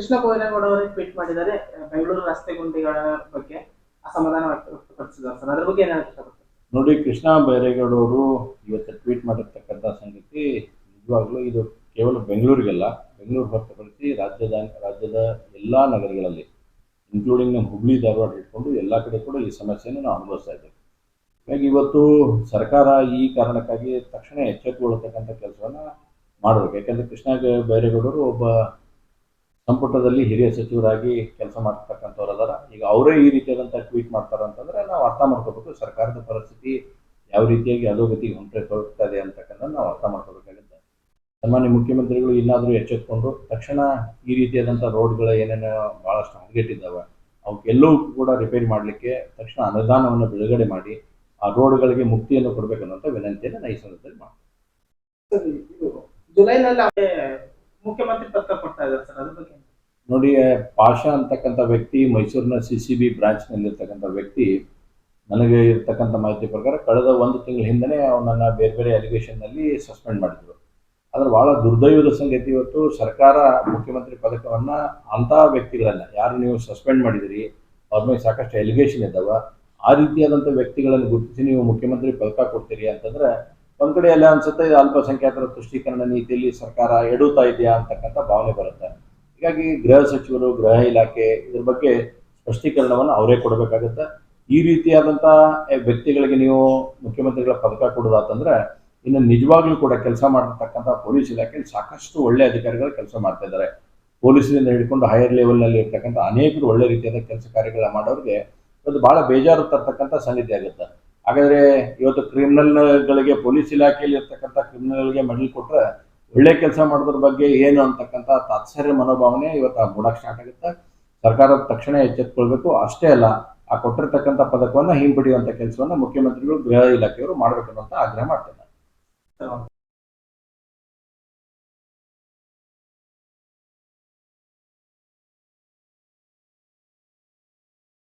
ಕೃಷ್ಣ ಬೈರೇಗೌಡ ಅವರು ಟ್ವೀಟ್ ಮಾಡಿದ್ದಾರೆ. ಬೆಂಗಳೂರು ರಸ್ತೆ ಗುಂಡಿಗಳ ಬಗ್ಗೆ ಅಸಮಾಧಾನ ವ್ಯಕ್ತಪಡಿಸಿದ್ದಾರೆ ಸರ್. ಅದ್ರ ಬಗ್ಗೆ ಇಷ್ಟಪಡ್ತಾರೆ ನೋಡಿ, ಕೃಷ್ಣ ಬೈರೇಗೌಡವರು ಇವತ್ತು ಟ್ವೀಟ್ ಮಾಡಿರ್ತಕ್ಕಂಥ ಸಂಗತಿ ನಿಜವಾಗ್ಲೂ ಇದು ಕೇವಲ ಬೆಂಗಳೂರಿಗೆಲ್ಲ, ಬೆಂಗಳೂರು ಹೊರತುಪಡಿಸಿ ರಾಜ್ಯದ ರಾಜ್ಯದ ಎಲ್ಲ ನಗರಗಳಲ್ಲಿ ಇನ್ಕ್ಲೂಡಿಂಗ್ ನಮ್ಮ ಹುಬ್ಳಿ, ಧಾರವಾಡ ಇಟ್ಕೊಂಡು ಎಲ್ಲ ಕಡೆ ಕೂಡ ಈ ಸಮಸ್ಯೆಯನ್ನು ನಾವು ಅನುಭವಿಸ್ತಾ ಇದ್ದೇವೆ. ಇವತ್ತು ಸರ್ಕಾರ ಈ ಕಾರಣಕ್ಕಾಗಿ ತಕ್ಷಣ ಎಚ್ಚೆತ್ತುಕೊಳ್ಳತಕ್ಕಂಥ ಕೆಲಸವನ್ನು ಮಾಡಬೇಕು. ಯಾಕಂದರೆ ಕೃಷ್ಣ ಬೈರೇಗೌಡರು ಒಬ್ಬ ಸಂಪುಟದಲ್ಲಿ ಹಿರಿಯ ಸಚಿವರಾಗಿ ಕೆಲಸ ಮಾಡ್ತಕ್ಕಂಥವ್ರು ಅದಾರ. ಈಗ ಅವರೇ ಈ ರೀತಿಯಾದಂಥ ಟ್ವೀಟ್ ಮಾಡ್ತಾರೆ ಅಂತಂದ್ರೆ ನಾವು ಅರ್ಥ ಮಾಡ್ಕೋಬೇಕು ಸರ್ಕಾರದ ಪರಿಸ್ಥಿತಿ ಯಾವ ರೀತಿಯಾಗಿ ಅಧೋಗತಿಗೆ ಹೊಂಟೆ ಹೋಗ್ತಾ ಇದೆ ಅಂತಕ್ಕಂಥ ನಾವು ಅರ್ಥ ಮಾಡ್ಕೋಬೇಕಾಗುತ್ತೆ. ಸನ್ಮಾನ್ಯ ಮುಖ್ಯಮಂತ್ರಿಗಳು ಇನ್ನಾದರೂ ಎಚ್ಚೆತ್ಕೊಂಡು ತಕ್ಷಣ ಈ ರೀತಿಯಾದಂಥ ರೋಡ್ಗಳ ಏನೇನು ಭಾಳಷ್ಟು ಹದಗೆಟ್ಟಿದ್ದಾವೆ ಅವಕ್ಕೆಲ್ಲವೂ ಕೂಡ ರಿಪೇರಿ ಮಾಡಲಿಕ್ಕೆ ತಕ್ಷಣ ಅನುದಾನವನ್ನು ಬಿಡುಗಡೆ ಮಾಡಿ ಆ ರೋಡ್ಗಳಿಗೆ ಮುಕ್ತಿಯನ್ನು ಕೊಡಬೇಕನ್ನುವಂಥ ವಿನಂತಿಯನ್ನು ನಾನು ಈ ಸಂದರ್ಭದಲ್ಲಿ ಜುಲೈನಲ್ಲಿ ಮುಖ್ಯಮಂತ್ರಿ ಪತ್ರ ಕೊಡ್ತಾ ಇದ್ದಾರೆ ಸರ್, ಅದ್ರ ಬಗ್ಗೆ ನೋಡಿ ಪಾಷಾ ಅಂತಕ್ಕಂಥ ವ್ಯಕ್ತಿ, ಮೈಸೂರಿನ ಸಿ ಸಿ ಬಿ ಬ್ರಾಂಚ್ನಲ್ಲಿರ್ತಕ್ಕಂಥ ವ್ಯಕ್ತಿ, ನನಗೆ ಇರ್ತಕ್ಕಂಥ ಮಾಹಿತಿ ಪ್ರಕಾರ ಕಳೆದ ಒಂದು ತಿಂಗಳ ಹಿಂದೆ ಅವನನ್ನು ಬೇರೆ ಬೇರೆ ಅಲಿಗೇಷನ್ನಲ್ಲಿ ಸಸ್ಪೆಂಡ್ ಮಾಡಿದ್ರು. ಆದರೆ ಬಹಳ ದುರ್ದೈವದ ಸಂಗತಿ ಇವತ್ತು, ಸರ್ಕಾರ ಮುಖ್ಯಮಂತ್ರಿ ಪದಕವನ್ನ ಅಂಥ ವ್ಯಕ್ತಿಗಳನ್ನ, ಯಾರು ನೀವು ಸಸ್ಪೆಂಡ್ ಮಾಡಿದಿರಿ, ಅವ್ರ ಮೇಲೆ ಸಾಕಷ್ಟು ಎಲಿಗೇಷನ್ ಇದ್ದಾವ, ಆ ರೀತಿಯಾದಂಥ ವ್ಯಕ್ತಿಗಳನ್ನು ಗುರುತಿಸಿ ನೀವು ಮುಖ್ಯಮಂತ್ರಿ ಪದಕ ಕೊಡ್ತೀರಿ ಅಂತಂದ್ರೆ ಒಂದ್ ಕಡೆ ಎಲ್ಲ ಅನ್ಸುತ್ತೆ ಅಲ್ಪಸಂಖ್ಯಾತರ ತುಷ್ಟೀಕರಣ ನೀತಿಯಲ್ಲಿ ಸರ್ಕಾರ ಎಡುತ್ತಾ ಇದೆಯಾ ಅಂತಕ್ಕಂಥ ಭಾವನೆ ಬರುತ್ತೆ. ಹೀಗಾಗಿ ಗೃಹ ಸಚಿವರು, ಗೃಹ ಇಲಾಖೆ ಇದ್ರ ಬಗ್ಗೆ ಸ್ಪಷ್ಟೀಕರಣವನ್ನು ಅವರೇ ಕೊಡಬೇಕಾಗುತ್ತೆ. ಈ ರೀತಿಯಾದಂಥ ವ್ಯಕ್ತಿಗಳಿಗೆ ನೀವು ಮುಖ್ಯಮಂತ್ರಿಗಳ ಪದಕ ಕೊಡೋದಾತಂದ್ರೆ, ಇನ್ನು ನಿಜವಾಗ್ಲೂ ಕೂಡ ಕೆಲಸ ಮಾಡಿರ್ತಕ್ಕಂಥ ಪೊಲೀಸ್ ಇಲಾಖೆಯಲ್ಲಿ ಸಾಕಷ್ಟು ಒಳ್ಳೆ ಅಧಿಕಾರಿಗಳು ಕೆಲಸ ಮಾಡ್ತಾ ಇದ್ದಾರೆ. ಪೊಲೀಸರಿಂದ ಹಿಡ್ಕೊಂಡು ಹೈಯರ್ ಲೆವೆಲ್ನಲ್ಲಿ ಇರ್ತಕ್ಕಂಥ ಅನೇಕರು ಒಳ್ಳೆ ರೀತಿಯಾದ ಕೆಲಸ ಕಾರ್ಯಗಳ ಮಾಡೋರಿಗೆ ಒಂದು ಬಹಳ ಬೇಜಾರು ತರ್ತಕ್ಕಂಥ ಸಂಗತಿ ಆಗುತ್ತೆ. ಹಾಗಾದ್ರೆ ಇವತ್ತು ಕ್ರಿಮಿನಲ್ಗಳಿಗೆ, ಪೊಲೀಸ್ ಇಲಾಖೆಯಲ್ಲಿ ಇರ್ತಕ್ಕಂಥ ಕ್ರಿಮಿನಲ್ಗೆ ಮೆಡಲ್ ಕೊಟ್ರೆ ಒಳ್ಳೆ ಕೆಲಸ ಮಾಡೋದ್ರ ಬಗ್ಗೆ ಏನು ಅಂತಕ್ಕಂಥ ತಾತ್ಸರ್ಯ ಮನೋಭಾವನೆ ಇವತ್ತು ಮೂಡಕ್ಕೆ ಸ್ಟಾರ್ಟ್ ಆಗುತ್ತೆ. ಸರ್ಕಾರ ತಕ್ಷಣ ಎಚ್ಚೆತ್ಕೊಳ್ಬೇಕು. ಅಷ್ಟೇ ಅಲ್ಲ, ಆ ಕೊಟ್ಟಿರ್ತಕ್ಕಂಥ ಪದಕವನ್ನು ಹಿಂಪಡೆಯುವಂಥ ಕೆಲಸವನ್ನು ಮುಖ್ಯಮಂತ್ರಿಗಳು ಗೃಹ ಇಲಾಖೆಯವರು ಮಾಡ್ಬೇಕನ್ನುವಂತ ಆಗ್ರಹ ಮಾಡ್ತಾರೆ.